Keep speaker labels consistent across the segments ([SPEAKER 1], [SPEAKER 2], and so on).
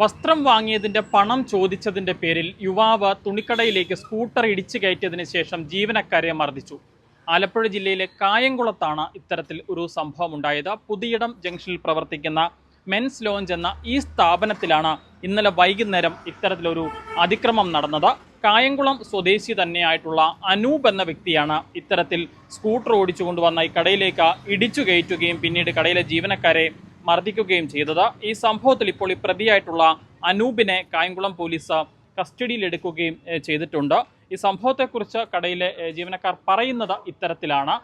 [SPEAKER 1] വസ്ത്രം വാങ്ങിയതിന്റെ പണം ചോദിച്ചതിന്റെ പേരിൽ യുവാവ് തുണിക്കടയിലേക്ക് സ്കൂട്ടർ ഇടിച്ചു കയറ്റിയതിനു ശേഷം ജീവനക്കാരെ മർദ്ദിച്ചു. ആലപ്പുഴ ജില്ലയിലെ കായംകുളത്താണ് ഇത്തരത്തിൽ ഒരു സംഭവം ഉണ്ടായത് പുതിയിടം ജംഗ്ഷനിൽ പ്രവർത്തിക്കുന്ന മെൻസ് ലോഞ്ച് എന്ന ഈ സ്ഥാപനത്തിലാണ് ഇന്നലെ വൈകുന്നേരം ഇത്തരത്തിലൊരു അതിക്രമം നടന്നത്. കായംകുളം സ്വദേശി തന്നെയായിട്ടുള്ള അനൂപ് എന്ന വ്യക്തിയാണ് ഇത്തരത്തിൽ സ്കൂട്ടർ ഓടിച്ചു കൊണ്ടുവന്ന ഈ കടയിലേക്ക് ഇടിച്ചു കയറ്റുകയും പിന്നീട് കടയിലെ ജീവനക്കാരെ മർദ്ദിക്കുകയും ചെയ്തത്. ഈ സംഭവത്തിൽ ഇപ്പോൾ ഈ പ്രതിയായിട്ടുള്ള അനൂപിനെ കായംകുളം പോലീസ് കസ്റ്റഡിയിലെടുക്കുകയും ചെയ്തിട്ടുണ്ട്. ഈ സംഭവത്തെക്കുറിച്ച് കടയിലെ ജീവനക്കാർ പറയുന്നത് ഇത്തരത്തിലാണ്.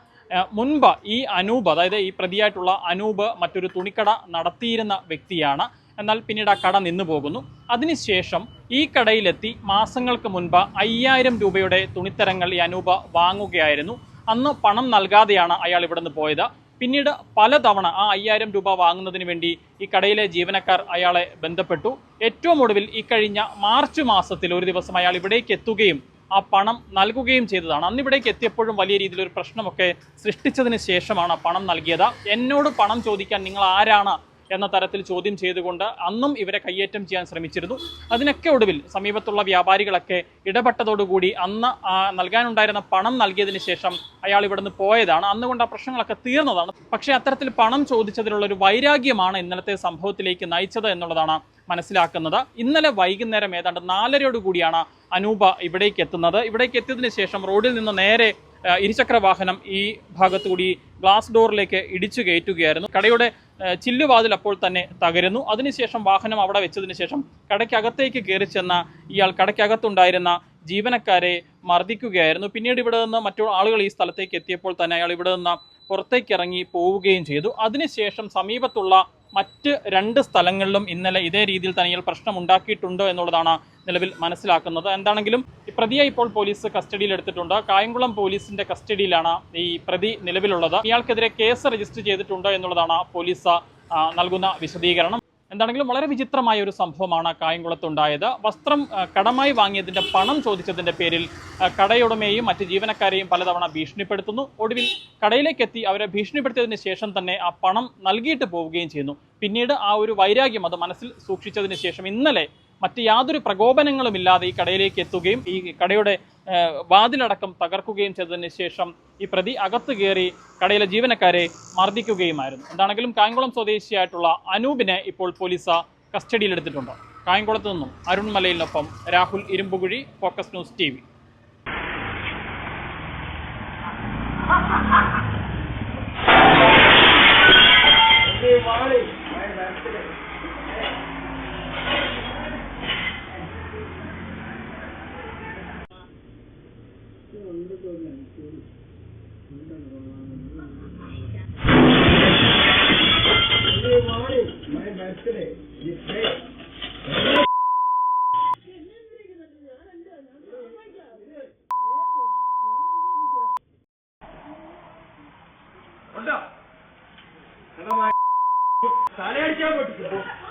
[SPEAKER 1] മുൻപ് ഈ അനൂപ് അതായത് ഈ പ്രതിയായിട്ടുള്ള അനൂപ് മറ്റൊരു തുണിക്കട നടത്തിയിരുന്ന വ്യക്തിയാണ്. എന്നാൽ പിന്നീട് ആ കട നിന്നു പോകുന്നു. അതിനുശേഷം ഈ കടയിലെത്തി മാസങ്ങൾക്ക് മുൻപ് അയ്യായിരം രൂപയുടെ തുണിത്തരങ്ങൾ ഈ അനൂപ് വാങ്ങുകയായിരുന്നു. അന്ന് പണം നൽകാതെയാണ് അയാൾ ഇവിടെ നിന്ന് പോയത്. പിന്നീട് പലതവണ ആ അയ്യായിരം രൂപ വാങ്ങുന്നതിന് വേണ്ടി ഈ കടയിലെ ജീവനക്കാർ അയാളെ ബന്ധപ്പെട്ടു. ഏറ്റവും ഒടുവിൽ ഇക്കഴിഞ്ഞ കഴിഞ്ഞ മാർച്ച് മാസത്തിൽ ഒരു ദിവസം അയാൾ ഇവിടേക്ക് എത്തുകയും ആ പണം നൽകുകയും ചെയ്തതാണ്. അന്ന് ഇവിടേക്ക് എത്തിയപ്പോഴും വലിയ രീതിയിൽ ഒരു പ്രശ്നമൊക്കെ സൃഷ്ടിച്ചതിന് ശേഷമാണ് പണം നൽകിയത്. എന്നോട് പണം ചോദിക്കാൻ നിങ്ങൾ ആരാണ്? എന്ന തരത്തിൽ ചോദ്യം ചെയ്തുകൊണ്ട് അന്നും ഇവരെ കയ്യേറ്റം ചെയ്യാൻ ശ്രമിച്ചിരുന്നു. അതിനൊക്കെ ഒടുവിൽ സമീപത്തുള്ള വ്യാപാരികളൊക്കെ ഇടപെട്ടതോടുകൂടി അന്ന് നൽകാനുണ്ടായിരുന്ന പണം നൽകിയതിന് ശേഷം അയാൾ ഇവിടുന്ന് പോയതാണ്. അന്നുകൊണ്ട് ആ പ്രശ്നങ്ങളൊക്കെ തീർന്നതാണ്. പക്ഷേ അത്തരത്തിൽ പണം ചോദിച്ചതിലുള്ള ഒരു വൈരാഗ്യമാണ് ഇന്നലത്തെ സംഭവത്തിലേക്ക് നയിച്ചത് എന്നുള്ളതാണ് മനസ്സിലാക്കുന്നത്. ഇന്നലെ വൈകുന്നേരം ഏതാണ്ട് നാലരയോടുകൂടിയാണ് അനൂപ ഇവിടേക്ക് എത്തുന്നത്. ഇവിടേക്ക് എത്തിയതിനു ശേഷം റോഡിൽ നിന്ന് നേരെ ഇരുചക്ര വാഹനം ഈ ഭാഗത്തുകൂടി ഗ്ലാസ് ഡോറിലേക്ക് ഇടിച്ചു കയറ്റുകയായിരുന്നു. കടയുടെ ചില്ലുവാതിൽ അപ്പോൾ തന്നെ തകരുന്നു. അതിനുശേഷം വാഹനം അവിടെ വെച്ചതിന് ശേഷം കടയ്ക്കകത്തേക്ക് കയറി ചെന്ന ഇയാൾ കടയ്ക്കകത്തുണ്ടായിരുന്ന ജീവനക്കാരെ മർദ്ദിക്കുകയായിരുന്നു. പിന്നീട് ഇവിടെ നിന്ന് മറ്റു ആളുകൾ ഈ സ്ഥലത്തേക്ക് എത്തിയപ്പോൾ തന്നെ അയാൾ ഇവിടെ നിന്ന് പുറത്തേക്ക് ഇറങ്ങി പോവുകയും ചെയ്തു. അതിനുശേഷം സമീപത്തുള്ള മറ്റ് രണ്ട് സ്ഥലങ്ങളിലും ഇന്നലെ ഇതേ രീതിയിൽ തന്നെ ഇയാൾ പ്രശ്നം ഉണ്ടാക്കിയിട്ടുണ്ടോ എന്നുള്ളതാണ് നിലവിൽ മനസ്സിലാക്കുന്നത്. എന്താണെങ്കിലും ഈ പ്രതിയെ ഇപ്പോൾ പോലീസ് കസ്റ്റഡിയിൽ എടുത്തിട്ടുണ്ട്. കായംകുളം പോലീസിന്റെ കസ്റ്റഡിയിലാണ് ഈ പ്രതി നിലവിലുള്ളത്. ഇയാൾക്കെതിരെ കേസ് രജിസ്റ്റർ ചെയ്തിട്ടുണ്ടോ എന്നുള്ളതാണ് പോലീസ് നൽകുന്ന വിശദീകരണം. എന്താണെങ്കിലും വളരെ വിചിത്രമായ ഒരു സംഭവമാണ് കായംകുളത്തുണ്ടായത്. വസ്ത്രം കടമായി വാങ്ങിയതിന്റെ പണം ചോദിച്ചതിന്റെ പേരിൽ കടയുടമയെയും മറ്റ് ജീവനക്കാരെയും പലതവണ ഭീഷണിപ്പെടുത്തുന്നു. ഒടുവിൽ കടയിലേക്ക് എത്തി അവരെ ഭീഷണിപ്പെടുത്തിയതിന് ശേഷം തന്നെ ആ പണം നൽകിയിട്ട് പോവുകയും ചെയ്യുന്നു. പിന്നീട് ആ ഒരു വൈരാഗ്യം അത് മനസ്സിൽ സൂക്ഷിച്ചതിന് ശേഷം ഇന്നലെ മറ്റ് യാതൊരു പ്രകോപനങ്ങളും ഇല്ലാതെ ഈ കടയിലേക്ക് എത്തുകയും ഈ കടയുടെ വാതിലടക്കം തകർക്കുകയും ചെയ്തതിന് ശേഷം ഈ പ്രതി അകത്ത് കയറി കടയിലെ ജീവനക്കാരെ മർദ്ദിക്കുകയുമായിരുന്നു. എന്താണെങ്കിലും കായംകുളം സ്വദേശിയായിട്ടുള്ള അനൂപിനെ ഇപ്പോൾ പോലീസ് കസ്റ്റഡിയിലെടുത്തിട്ടുണ്ട്. കായംകുളത്ത് നിന്നും അരുൺ മലയിലിനൊപ്പം Rahul Irumbukuzhi focus news T My birthday is today. തലയടിക്കാൻ പറ്റും